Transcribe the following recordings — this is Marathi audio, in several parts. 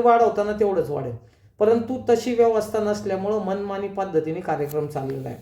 ते वाढवताना तेवढंच वाढेल. परंतु तशी व्यवस्था नसल्यामुळं मनमानी पद्धतीने कार्यक्रम चाललेला आहे.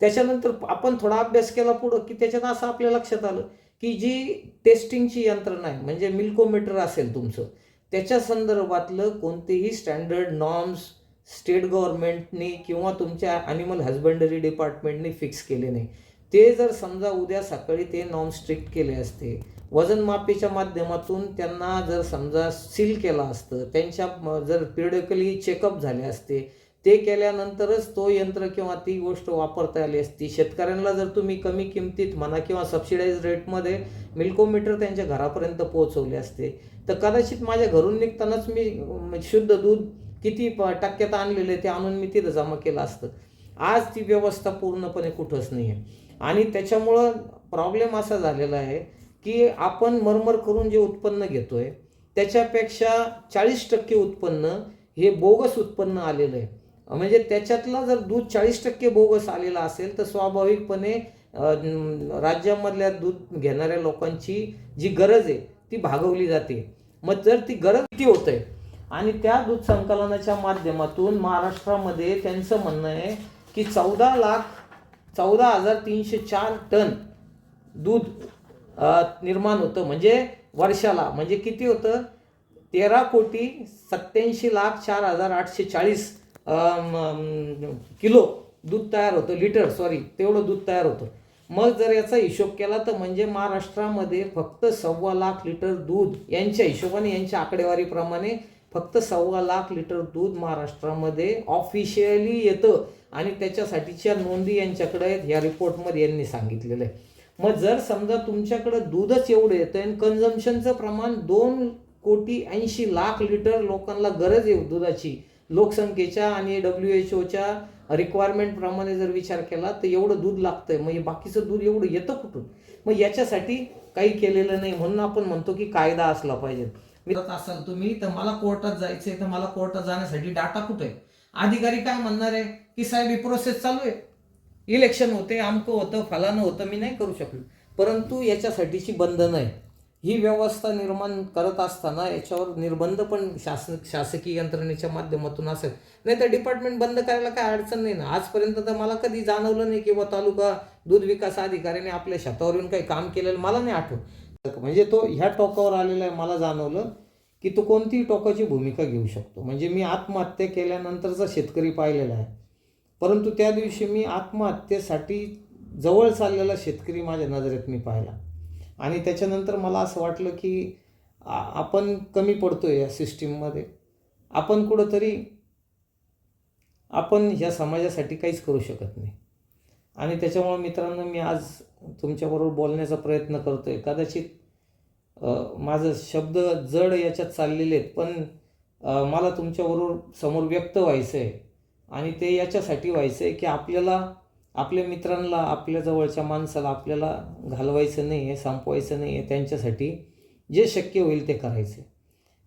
त्याच्यानंतर आपण थोडा अभ्यास केला पुढं की त्याच्यात असं आपल्या लक्षात आलं की जी टेस्टिंगची यंत्रणा आहे म्हणजे मिल्कोमीटर असेल तुमचं त्याच्या संदर्भातलं कोणतेही स्टँडर्ड नॉर्म्स स्टेट गव्हर्नमेंटनी किंवा तुमच्या ॲनिमल हजबंडरी डिपार्टमेंटनी फिक्स केले नाही. ते जर समजा उद्या सकाळी ते नॉर्म स्ट्रिक्ट केले असते वजनमापीच्या माध्यमातून त्यांना जर समजा सील केलं असतं त्यांच्या जर पिरियडिकली चेकअप झाले असते ते केल्यानंतरच तो यंत्र किंवा ती गोष्ट वापरता आली असती. शेतकऱ्यांना जर तुम्ही कमी किमतीत म्हणा किंवा सबसिडाईज रेटमध्ये मिल्कोमीटर त्यांच्या घरापर्यंत पोहोचवले असते तर कदाचित माझ्या घरून निघतानाच मी शुद्ध दूध किती प- टक्क्यात आणलेलं आहे ते आणून मी तिथं जमा केलं असतं. आज ती व्यवस्था पूर्णपणे कुठंच नाही आहे आणि त्याच्यामुळं प्रॉब्लेम असा झालेला आहे की आपण मरमर करून जे उत्पन्न घेतोय त्याच्यापेक्षा चाळीस टक्के उत्पन्न हे बोगस उत्पन्न आलेलं आहे. म्हणजे त्याच्यातला जर दूध चाळीस टक्के बोगस आलेला असेल तर स्वाभाविकपणे राज्यामधल्या दूध घेणाऱ्या लोकांची जी गरज आहे ती भागवली जाते. मग जर ती गरज किती होत आहे आणि त्या दूध संकलनाच्या माध्यमातून महाराष्ट्रामध्ये त्यांचं म्हणणं आहे की चौदा लाख चौदा हजार तीनशे चार टन दूध निर्माण होतं. म्हणजे वर्षाला म्हणजे किती होतं? तेरा कोटी सत्याऐंशी लाख चार हजार आठशे चाळीस किलो दूध तयार होतं. लिटर सॉरी तेवढं दूध तयार होतं. मग जर याचा हिशोब केला तर म्हणजे महाराष्ट्रामध्ये फक्त सव्वा लाख लिटर दूध यांच्या हिशोबाने यांच्या आकडेवारीप्रमाणे फक्त सव्वा लाख लिटर दूध महाराष्ट्रामध्ये ऑफिशियली येतं. आणि त्याच्यासाठीच्या नोंदी यांच्याकडे आहेत ह्या रिपोर्टमध्ये यांनी सांगितलेलं आहे. मग जर समजा तुमच्याकडं दूधच एवढं येतं आणि कन्झम्पशनचं प्रमाण दोन कोटी ऐंशी लाख लिटर लोकांना गरज आहे दुधाची लोकसंख्येच्या आणि डब्ल्यू एच ओच्या रिक्वायरमेंटप्रमाणे जर विचार केला तर एवढं दूध लागतंय. मग हे बाकीचं दूध एवढं येतं कुठून? मग याच्यासाठी काही केलेलं नाही म्हणून आपण म्हणतो की कायदा असला पाहिजे. मी असाल तुम्ही तर मला कोर्टात जायचंय तर मला कोर्टात जाण्यासाठी डाटा कुठे? आहे अधिकारी काय म्हणणार आहे? की साहेब ही प्रोसेस चालू आहे. इलेक्शन होते आमकं होतं फलानं होतं मी नाही करू शकलो. परंतु याच्यासाठीची बंधनं आहे ही व्यवस्था निर्माण करत असताना याच्यावर निर्बंध पण शासन शासकीय यंत्रणेच्या माध्यमातून असेल. नाही तर डिपार्टमेंट बंद करायला काय अडचण नाही ना. आजपर्यंत तर मला कधी जाणवलं नाही किंवा तालुका दूध विकास अधिकाऱ्याने आपल्या शेतावर येऊन काही काम केलेलं मला नाही आठवत. म्हणजे तो ह्या टोकावर आलेला आहे मला जाणवलं की तो कोणतीही टोकाची भूमिका घेऊ शकतो. म्हणजे मी आत्महत्या केल्यानंतरचा शेतकरी पाहिलेला आहे. परंतु त्या दिवशी मी आत्महत्येसाठी जवळ चाललेला शेतकरी माझ्या नजरेत मी पाहिला. आणि त्याच्यानंतर मला असं वाटलं की आपण कमी पडतोय या सिस्टीममध्ये. आपण कुठंतरी आपण ह्या समाजासाठी काहीच करू शकत नाही. आणि त्याच्यामुळं मित्रांनो मी आज तुमच्याबरोबर बोलण्याचा प्रयत्न करतो आहे कदाचित माझं शब्द जड याच्यात चाललेले आहेत पण मला तुमच्याबरोबर समोर व्यक्त व्हायचं आहे आणि ते याच्यासाठी व्हायचं आहे की आपल्याला आपल्या मित्रांना आपल्या जवळच्या माणसाला आपल्याला घालवायचं नाही आहे संपवायचं नाही आहे त्यांच्यासाठी जे शक्य होईल ते करायचं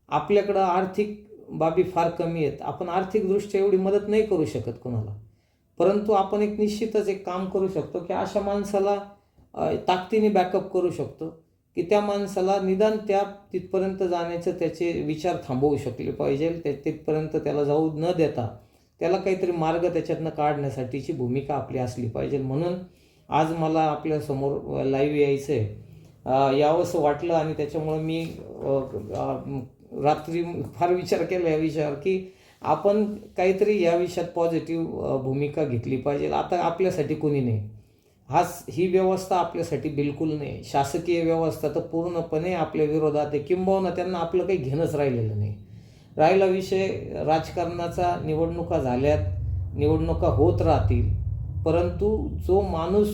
आपल्याकडं आर्थिक बाबी फार कमी आहेत. आपण आर्थिकदृष्ट्या एवढी मदत नाही करू शकत कोणाला. परंतु आपण एक निश्चितच एक काम करू शकतो की अशा माणसाला ताकदीने बॅकअप करू शकतो की त्या माणसाला निदान त्या तिथपर्यंत जाण्याचं त्याचे विचार थांबवू शकले पाहिजे. ते तिथपर्यंत त्याला जाऊ न देता त्याला काहीतरी मार्ग त्याच्यातनं काढण्यासाठीची भूमिका आपली असली पाहिजे. म्हणून आज मला आपल्यासमोर लाईव्ह यायचं आहे यावंसं वाटलं आणि त्याच्यामुळं मी रात्री फार विचार केला या विषयावर की आपण काहीतरी या विषयात पॉझिटिव्ह भूमिका घेतली पाहिजे. आता आपल्यासाठी कोणी नाही. हा ही व्यवस्था आपल्यासाठी बिलकुल नाही. शासकीय व्यवस्था तर पूर्णपणे आपल्या विरोधात आहे. किंबहुना त्यांना आपलं काही घेणंच राहिलेलं नाही. राहिला विषय राजकारणाचा निवडणुका झाल्यात निवडणुका होत राहतील परंतु जो माणूस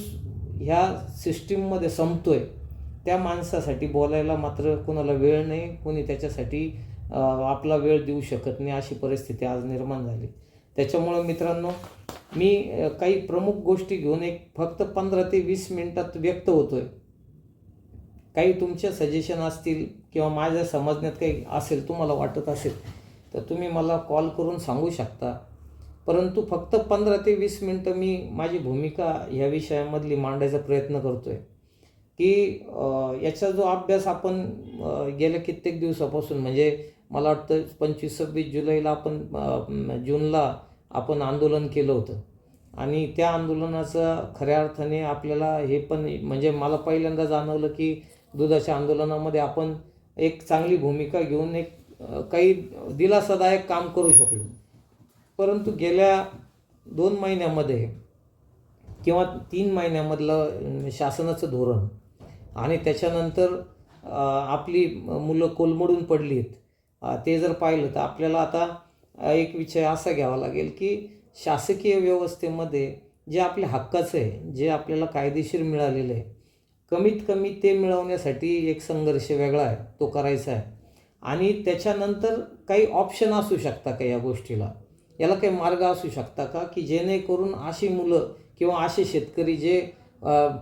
ह्या सिस्टीममध्ये संपतोय त्या माणसासाठी बोलायला मात्र कोणाला वेळ नाही कोणी त्याच्यासाठी आपला वेळ देऊ शकत नाही अशी परिस्थिती आज निर्माण झाली. त्याच्यामुळं मित्रांनो मी काही प्रमुख गोष्टी घेऊन एक फक्त पंधरा ते वीस मिनटात व्यक्त होतोय. काही तुमचे सजेशन असतील किंवा माझ्या समजण्यात काही असेल तुम्हाला वाटत असेल तर तुम्ही मला कॉल करून सांगू शकता. परंतु फक्त पंधरा ते वीस मिनटं मी माझी भूमिका ह्या विषयामधली मांडायचा प्रयत्न करतो आहे की याचा जो अभ्यास आपण गेल्या कित्येक दिवसापासून म्हणजे मला वाटतं पंचवीस सव्वीस जुलैला आपण जूनला आपण आंदोलन केलं होतं. आणि त्या आंदोलनाचं खऱ्या अर्थाने आपल्याला हे पण म्हणजे मला पहिल्यांदा जाणवलं की दुधाच्या आंदोलनामध्ये आपण एक चांगली भूमिका घेऊन एक काही दिलासादायक काम करू शकलो. परंतु गेल्या दोन महिन्यामध्ये किंवा तीन महिन्यामधलं शासनाचं धोरण आणि त्याच्यानंतर आपली मुलं कोलमडून पडली आहेत ते जर पाहिलं तर आपल्याला आता एक विषय असा घ्यावा लागेल की शासकीय व्यवस्थेमध्ये जे आपल्या हक्काचं आहे जे आपल्याला कायदेशीर मिळालेलं आहे कमीत कमी ते मिळवण्यासाठी एक संघर्ष वेगळा आहे तो करायचा आहे. आणि त्याच्यानंतर काही ऑप्शन असू शकता का या गोष्टीला? याला काही मार्ग असू शकता का? की जेणेकरून अशी मुलं किंवा असे शेतकरी जे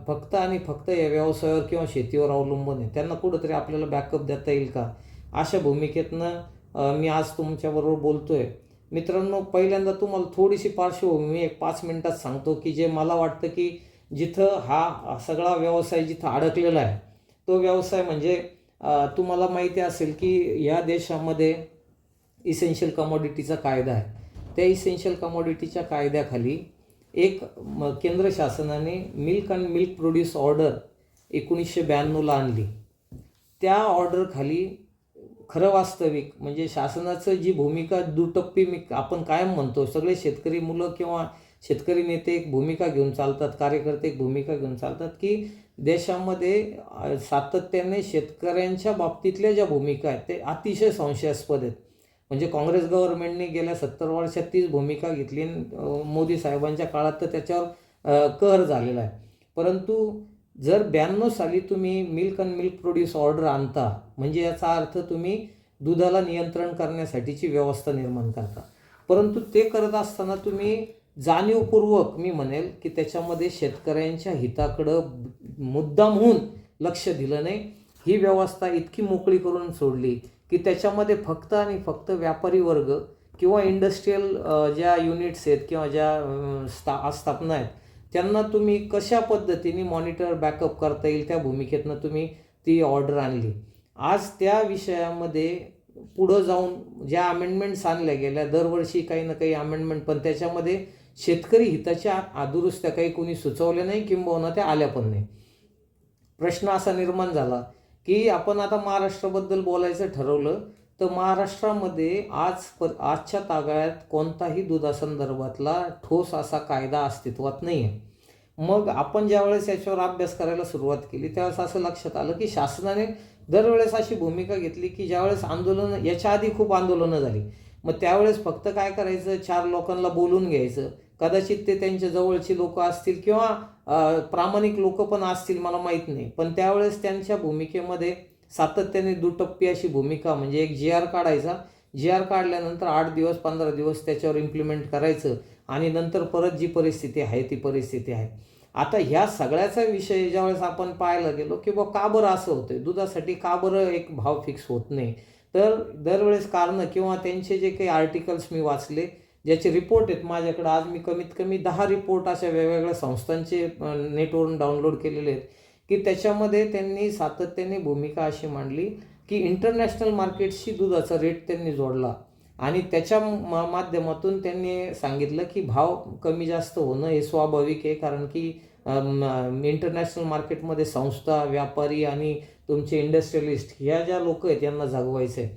फक्त आणि फक्त या व्यवसायावर किंवा शेतीवर अवलंबून आहे त्यांना कुठंतरी आपल्याला बॅकअप देता येईल का? अशा भूमिकेतनं मी आज तुमच्याबरोबर बोलतो आहे मित्रांनो पहिल्यांदा तुम्हाला थोडीशी पार्श्वभूमी एक पाच मिनटात सांगतो की जे मला वाटतं की जिथं हा सगळा व्यवसाय जिथं अडकलेला आहे तो व्यवसाय म्हणजे तुम्हाला माहिती असेल की या देशामध्ये इसेन्शियल कमॉडिटीचा कायदा आहे. त्या इसेन्शियल कमॉडिटीच्या कायद्याखाली एक केंद्र शासनाने milk and milk produce order एकोणीसशे ब्याण्णवला आणली. त्या ऑर्डरखाली खरं वास्तविक म्हणजे शासनाचं जी भूमिका दुटप्पी मी आपण कायम म्हणतो सगळे शेतकरी मुलं किंवा शेतकरी नेते एक भूमिका घेऊन चालतात कार्यकर्ते एक भूमिका घेऊन चालतात की देशामध्ये सातत्याने शेतकऱ्यांच्या बाबतीतल्या ज्या भूमिका आहेत ते अतिशय संशयास्पद आहेत. म्हणजे काँग्रेस गव्हर्नमेंटने गेल्या सत्तर वर्षात तीच भूमिका घेतली आणि, मोदी साहेबांच्या काळात तर त्याच्यावर कर झालेला आहे. परंतु जर ब्याण्णव साली तुम्ही milk and milk produce order आणता म्हणजे याचा अर्थ तुम्ही दुधाला नियंत्रण करण्यासाठीची व्यवस्था निर्माण करता. परंतु ते करत असताना तुम्ही जाणीवपूर्वक मी म्हणेल की त्याच्यामध्ये शेतकऱ्यांच्या हिताकडं मुद्दामहून लक्ष दिलं नाही. ही व्यवस्था इतकी मोकळी करून सोडली की त्याच्यामध्ये फक्त आणि फक्त व्यापारी वर्ग किंवा इंडस्ट्रीयल ज्या युनिट्स आहेत किंवा ज्या स्था आस्थापना आहेत त्यांना तुम्ही कशा पद्धतीने मॉनिटर बॅकअप करता येईल त्या भूमिकेतनं तुम्ही ती ऑर्डर आणली. आज त्या विषयामध्ये पुढं जाऊन ज्या अमेंडमेंट्स आणल्या गेल्या दरवर्षी काही ना काही अमेंडमेंट पण त्याच्यामध्ये शेतकरी हिताच्या आदुरुस्त्या काही कोणी सुचवल्या नाही किंबहुना त्या आल्या पण नाही. प्रश्न असा निर्माण झाला की आपण आता महाराष्ट्राबद्दल बोलायचं ठरवलं तर महाराष्ट्रामध्ये आज पर आजच्या तागाळ्यात कोणताही दुधासंदर्भातला ठोस असा कायदा अस्तित्वात नाही आहे मग आपण ज्यावेळेस याच्यावर अभ्यास करायला सुरुवात केली त्यावेळेस असं लक्षात आलं की शासनाने दरवेळेस अशी भूमिका घेतली की ज्यावेळेस आंदोलन याच्या आधी खूप आंदोलनं झाली. मग त्यावेळेस फक्त काय करायचं? चार लोकांना बोलून घ्यायचं. कदाचित ते त्यांच्या जवळची लोक असतील किंवा प्रामाणिक लोक पण असतील मला माहीत नाही. पण त्यावेळेस त्यांच्या भूमिकेमध्ये सातत्याने दुटप्पी अशी भूमिका म्हणजे एक जी आर काढायचा. जी आर काढल्यानंतर आठ दिवस पंधरा दिवस त्याच्यावर इम्प्लिमेंट करायचं आणि नंतर परत जी परिस्थिती आहे ती परिस्थिती आहे. आता ह्या सगळ्याचा विषय ज्यावेळेस आपण पाहायला गेलो की बा का बरं असं होतं दुधासाठी का बरं एक भाव फिक्स होत नाही? तर दरवेळेस कारणं किंवा त्यांचे जे काही आर्टिकल्स मी वाचले ज्याचे रिपोर्ट आहेत माझ्याकडे आज मी कमीत कमी दहा रिपोर्ट अशा वेगवेगळ्या संस्थांचे नेटवरून डाउनलोड केलेले आहेत की त्याच्यामध्ये त्यांनी सातत्याने भूमिका अशी मांडली की इंटरनॅशनल मार्केटशी दुधाचा रेट त्यांनी जोडला. आणि त्याच्या मा- माध्यमातून त्यांनी सांगितलं की भाव कमी जास्त होणं हे स्वाभाविक आहे कारण की इंटरनॅशनल मार्केटमध्ये संस्था व्यापारी आणि तुमचे इंडस्ट्रियलिस्ट ह्या ज्या लोक आहेत यांना जागवायचं आहे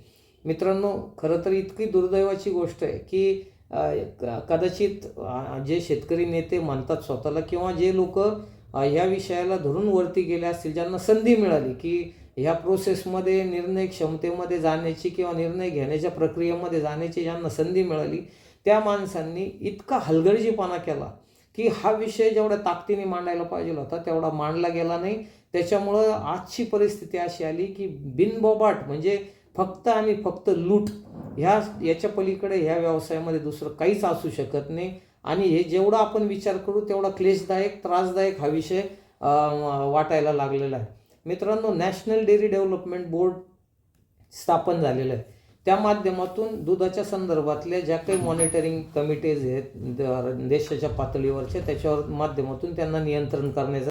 मित्रांनो खरं तर इतकी दुर्दैवाची गोष्ट आहे की कदाचित जे शेतकरी नेते म्हणतात स्वतःला किंवा जे लोक ह्या विषयाला धरून वरती गेले असतील ज्यांना संधी मिळाली की ह्या प्रोसेसमध्ये निर्णय क्षमतेमध्ये जाण्याची किंवा निर्णय घेण्याच्या प्रक्रियेमध्ये जाण्याची ज्यांना संधी मिळाली त्या माणसांनी इतका हलगर्जीपणा केला. की हा विषय जेवढ्या ताकदीने मांडायला पाहिजे होता तेवढा मांडला गेला नाही. त्याच्यामुळं आजची परिस्थिती अशी आली की बिनबोबाट म्हणजे फक्त आणि फक्त लूट ह्या याच्या पलीकडे ह्या व्यवसायामध्ये दुसरं काहीच असू शकत नाही. आणि हे जेवढा आपण विचार करू तेवढा क्लेशदायक त्रासदायक हा विषय वाटायला लागलेला आहे. मित्रांनो नॅशनल डेअरी डेव्हलपमेंट बोर्ड स्थापन झालेलं आहे. त्या माध्यमातून दुधाच्या संदर्भातल्या ज्या काही मॉनिटरिंग कमिटीज आहेत द- देशाच्या पातळीवरच्या त्याच्यावर माध्यमातून त्यांना नियंत्रण करण्याचा